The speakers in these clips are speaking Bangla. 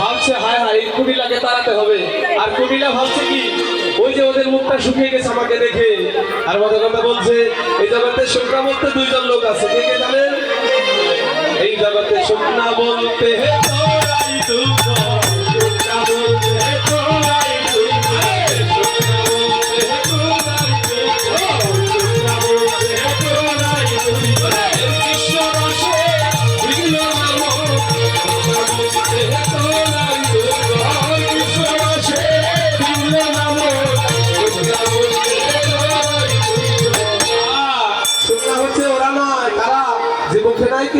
ভাবছে, হায় হায়, এই কুটিলাকে তাড়াতে হবে। আর কুটিলা ভাবছে কি? ওই যে ওদের মুখটা শুকিয়ে গেছে আমাকে দেখে। আর মজার কথা বলছে, এই জগতে শুকনা বলতে দুইজন লোক আছে। কে কে জানেন? এই জগতে শুকনা বলতে হে তোরাই দুঃখ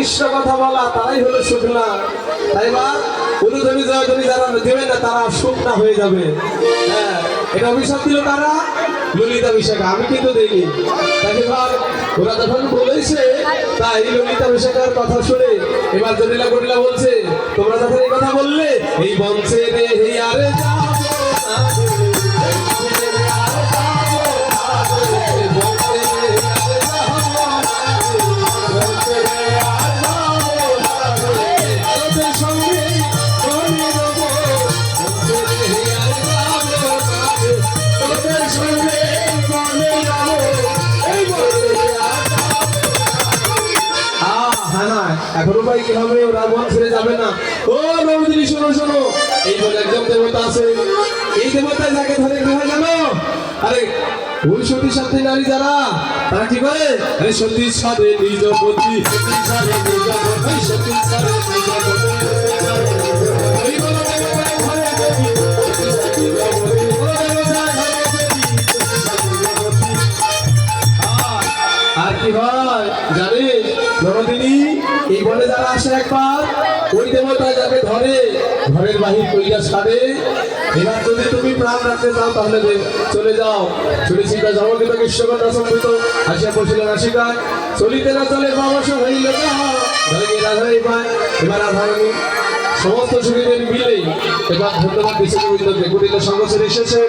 কৃষ্ণ কথা বলা, তারাই হলো শুকনা। তাই বা উলুধনি জয়ধনি যারা দেবে না, তারা শুকনা হয়ে যাবে। হ্যাঁ এটা অভিশাপ দিল তারা ললিতা বিশাখা আমি কিন্তু দেইনি। তাই এবার ওরা যখন বলেছে, তাই ললিতা বিশাখার কথা শুনে এবার জটিলা কটিলা বলছে, তোমরা যখন এই কথা বললে, এই বংশে রে হে আরে যাব এখন উপায় কি ওরা মন ছেড়ে যাবে না? ও নবদিনী শোনো শোনো। এই বলে একজন দেবতা আছে। এই দেবতা যাকে ধরে হয় জানো? আরে ওই সতী সাথে নারী যারা, তারা কি করে? আরে সাথে নিজ পতি সতীর সাথে নিজ এই বনে যারা আসে একবার? ওই দেবতা যাকে ধরে, ঘরের বাহির কইরা সারে এবার যদি তুমি প্রাণ রাখতে চাও, তাহলে চলে যাও। শুনেছি তা জগন্নিত কৃষ্ণকন্যা সম্ভৃত আসিয়া পড়ছিল রাশিকা চলিতে না চলে পাবস হইল এবার রাধারানী সমস্ত সুখীদের মিলে এবার ধন্যবাদ দিচ্ছে গোবিন্দকে কুটিল এসেছে।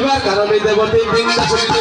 এবার কারণ দেবতী বৃন্দা চলিতে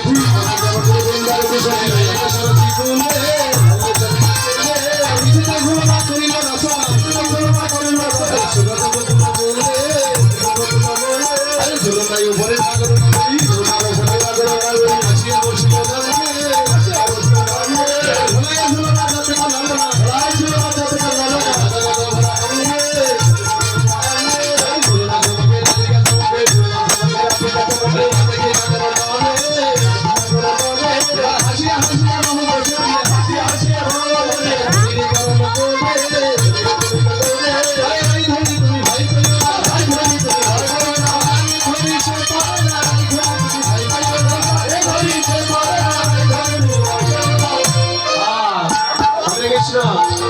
কৃষ্ণ,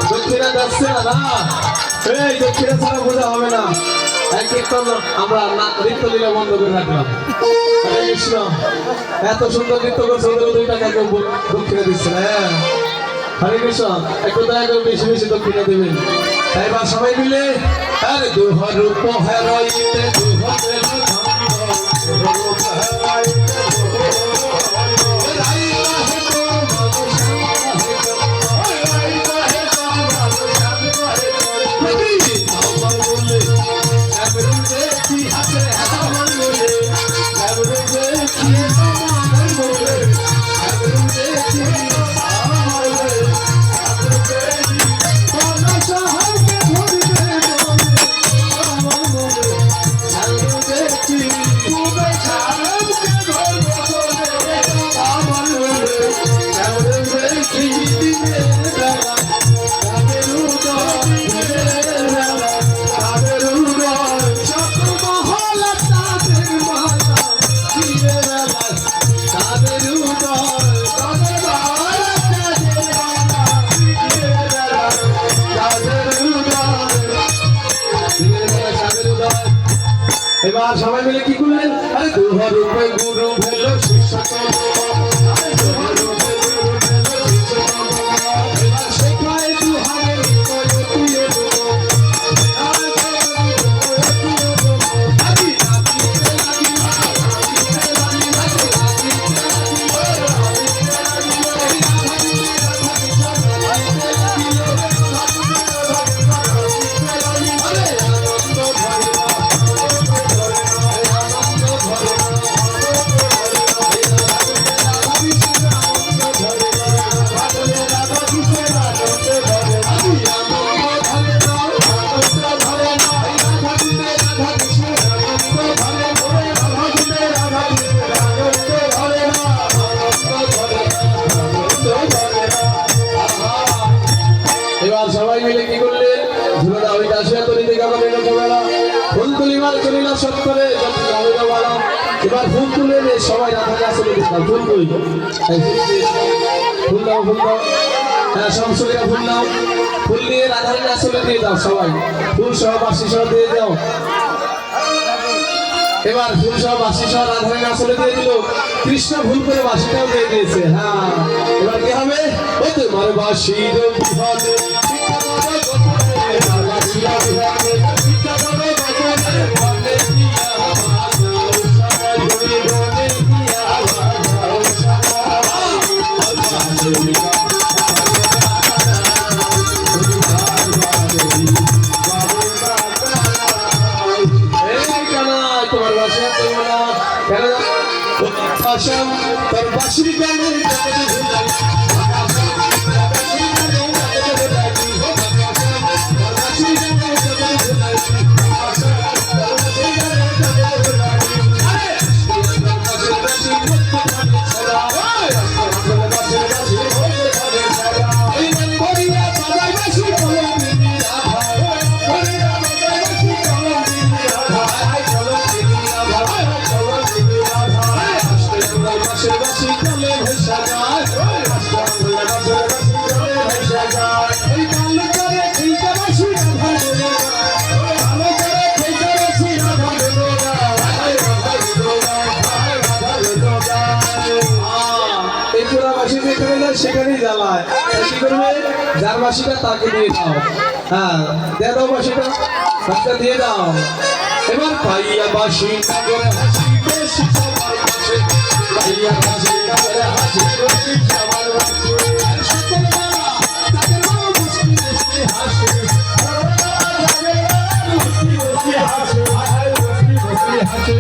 দক্ষিণা যাচ্ছে না? না এই দক্ষিণা ছাড়া বোঝা হবে না। এক কীর্তন আমরা না- নৃত্য দিলে বন্ধ করে রাখলাম। এত সুন্দর নৃত্য করছে দুই টাকা কেউ দক্ষিণা দিচ্ছে না হ্যাঁ? হরে কৃষ্ণ, একটু দয়া করে বেশি বেশি দক্ষিণা দেবেন। এবার সবাই মিলে, আরে দুহর রূপ হেরইতে, দুহর এবার সবাই মিলে কি করলেন? আরে দুহর রূপে গুরু ভেল শিষ্য সবাই রাধাকে আসলে এই ফুল দিয়ে ফুল দাও ফুল দাও হ্যাঁ সংসদীরা ফুল দাও ফুল দিয়ে রাধাকে আসলে দিয়ে দাও সবাই। ফুল সহ বাসি সহ দিয়ে দাও। এবার ফুল সহ বাসি সহ রাধাকে আসলে দিয়ে দিল। কৃষ্ণ ভুল করে বাসিটাও দিয়ে দিয়েছে। হ্যাঁ এবার কি হবে? ও তোমার বাসির বিহারে বাসাম, তোর বাঁশির গানে বাসি যেখানে যায় সেখানেই জ্বালায়। কি করবে যার বাসিটা তাকে দিয়ে হ্যাঁ দিয়ে দাও এবার পাইয়া বাসি করে হাসি